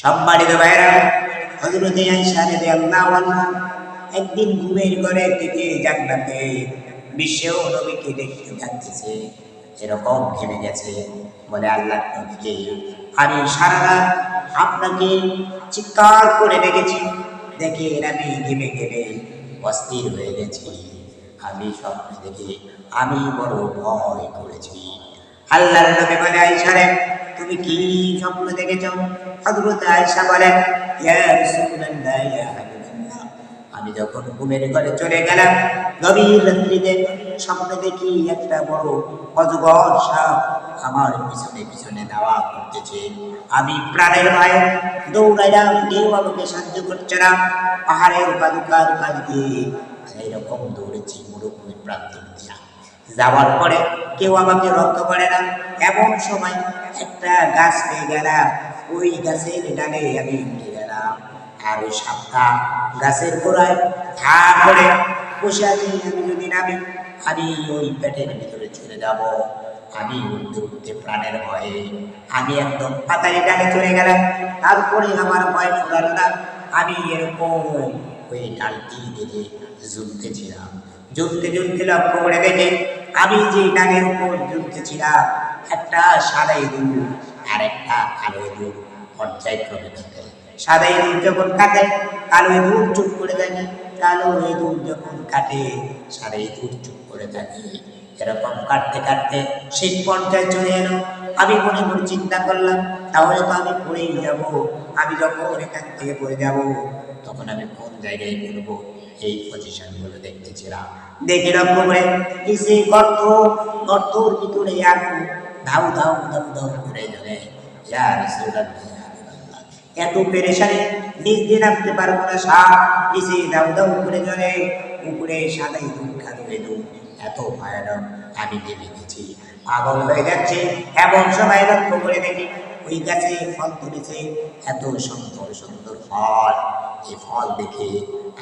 সম্মানিত ভাইরা হজরতে আয়েশা রাদিয়াল্লাহু আনহা একদিন ঘুমের ঘরে থেকে জান্নাতে বিশ্বেও নবীকে দেখতে যাচ্ছে। এরকম ঘেমে গেছে। বলে আল্লাহ নবীকে, আমি সারা আপনাকে চিৎকার করে ডেকেছি দেখে আমি ঘেমে ঘেমে অস্থির হয়ে গেছি। আমি স্বপ্ন দেখে আমি বড় ভয় করেছি। আল্লাহর নবী বলে, আয়েশা রে তুমি কি স্বপ্ন দেখেছ? হযরত আয়েশা বলেন আমি যখন ঘুমের ঘরে চলে গেলাম, গভীর রাত্রিতে স্বপ্ন দেখি একটা বড় অজগর সাপ আমার পিছনে পিছনে দাওয়া করতেছে। আমি প্রাণের ভয়ে দৌড়াইলাম, কেউ আমাকে সাহায্য করছে না। পাহাড়ের বালুকার কাজ দিয়ে এইরকম দৌড়েছি মরুভূমির প্রান্ত দিয়া যাওয়ার পরে কেউ আমাকে রক্ষা করে না। এমন সময় একটা গাছ পেয়ে গেলাম। ওই গাছের ডালে আমি উঠে গেলাম। আর ওই সাপটা গাছের গোড়ায় ধা করে বসে আছি। আমি যদি নামি, আমি ওই পেটের ভিতরে চলে যাব। আমি উঠতে উঠতে প্রাণের ভয়ে আমি একদম পাতারি ডালে চলে গেলাম। তারপরে আমার ভয় ফুরালো না। আমি এরকম ওই ডালটি দেখে ঝুলতেছিলাম ঝুলতে ঝুলতে লক্ষ্য করে আমি যে ডালের উপর ঝুলতেছিলাম একটা সাদা ইঁদুর আর একটা কালো ইঁদুর পর্যায়ক্রমে কাটে সাদা ইঁদুর যখন কাটে কালো ইঁদুর চুপ করে থাকে, কালো ইঁদুর যখন কাটে সাদা ইঁদুর চুপ করে থাকে। এরকম কাটতে কাটতে সেই পর্যায়ে চলে এলো। আমি মনে মনে চিন্তা করলাম, তাহলে তো আমি পড়েই যাব। আমি যখন এখান থেকে পড়ে যাব, তখন আমি কোন জায়গায় পড়ব? এই পজিশনগুলো দেখতেছিলাম। দেখে লক্ষ্য করে নিচে গর্ত, গর্তর ভিতরে আগুন ধাউ ধাউ ধাউ ধাউ করে জ্বলে। ইয়া ইয়া হাবিবাল্লাহ। এত পেরেশানি, নিজ দিয়ে নামতে পারব না সাপ, নিচে দাউ দাউ করে জ্বলে, উপরে সাদাই দুধ এত ভয়ানক আমি ভেবে গেছি পাগল হয়ে যাচ্ছে, এমন সময় লক্ষ্য করে দেখি ওই গাছে ফল ধরেছে এত সুন্দর সুন্দর ফল। এই ফল দেখে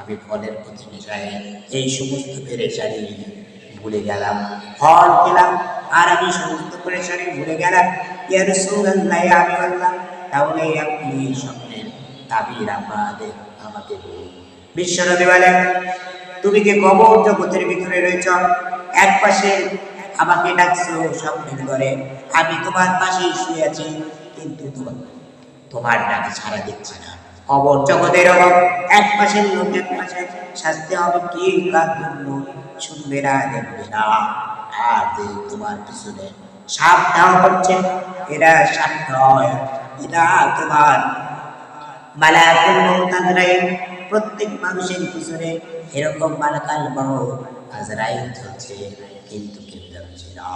আমি ফলের প্রতি নেশায় এই সমস্ত পেরেশানি ভুলে গেলাম। ফল খেলাম, আর আমি সমস্ত পেরেশানি ভুলে গেলাম। ইয়া রাসূলুল্লাহ আমি বললাম, তাহলে আপনি স্বপ্নের তাবির আমাদের, আমাকে বলুন। বিশ্বনবী বলেন, তুমি যে কবর জগতের ভিতরে রয়েছ এক পাশে আমাকে ডাকছো স্বপ্নের ঘরে আমি তোমার পাশেই শুয়ে আছি, কিন্তু তোমার তোমার ডাকে সারা দিচ্ছে না। কবর জগতের অভাব এক পাশের লোক এক পাশে শাস্তি হবে কি কার জন্য? শুনবে না, দেখবে না। আর তোমার পিছনে সাপ দেওয়া হচ্ছে, এরা সাপ নয় এটা তোমার মালাকুল মউত আজরাইল প্রত্যেক মানুষের পিছনে এরকম মালাকাল মউত আজরাইল চলছে কিন্তু কেউ যাচ্ছে না।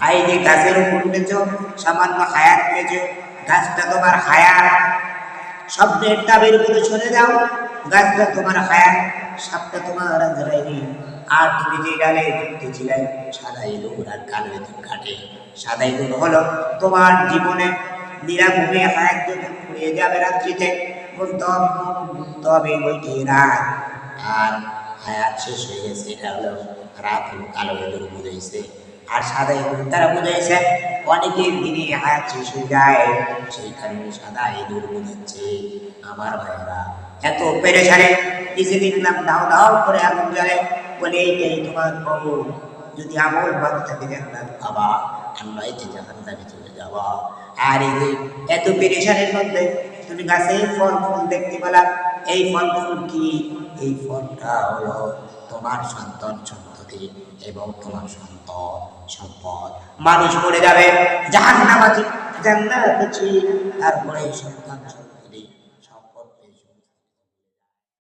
হাই যে গাছের উপর উঠেছ, সামান্য হায়াত পেয়েছ, গাছটা তোমার হায়াত। স্বপ্নের তাবের উপরে সরে যাও, গাছটা তোমার হায়াত, সাপটা তোমার আজরাইল আর তুমি যে ডালে ঝুঁকতেছিলে সাদা ইঁদুর আর কালো ইঁদুর কাটে সাদা ইঁদুর হলো তোমার জীবনে নিরাভূমি হায়াত যখন ফুরিয়ে যাবে রাত্রিতে বলতে হবে রাত আর হায়াত শেষ হয়ে গেছে, এটা হলো রাত হলো কালো ইঁদুর বুঝাইছে। আর সাদা ইঁদুর তারা বুঝাইছে, অনেকের দিনে হায়াত শেষ হয়ে যায় সেই কারণে সাদা ইঁদুর বুঝাচ্ছে, আমার ভাইয়েরা, এত পেরেশানে নিচে দেখলাম দাও দাও করে আগুন জ্বলে, বলে এইটাই তোমার খবর যদি আমল ভালো থাকে জান্নাত পাবা আর নয়তো জাহান্নামে চলে যাওয়া আর এই যে এত পেরেশানের মধ্যে, তুমি গাছে ফল ফুল দেখতে পেলাম এই ফল ফুল কি? এই ফলটা হলো তোমার সন্তান সন্ততি এবং তোমার সন্তান সম্পদ। মানুষ মরে যাবে জাহান্নাম নামাজি জান্নাত তারপরে সন্তান সম্পদ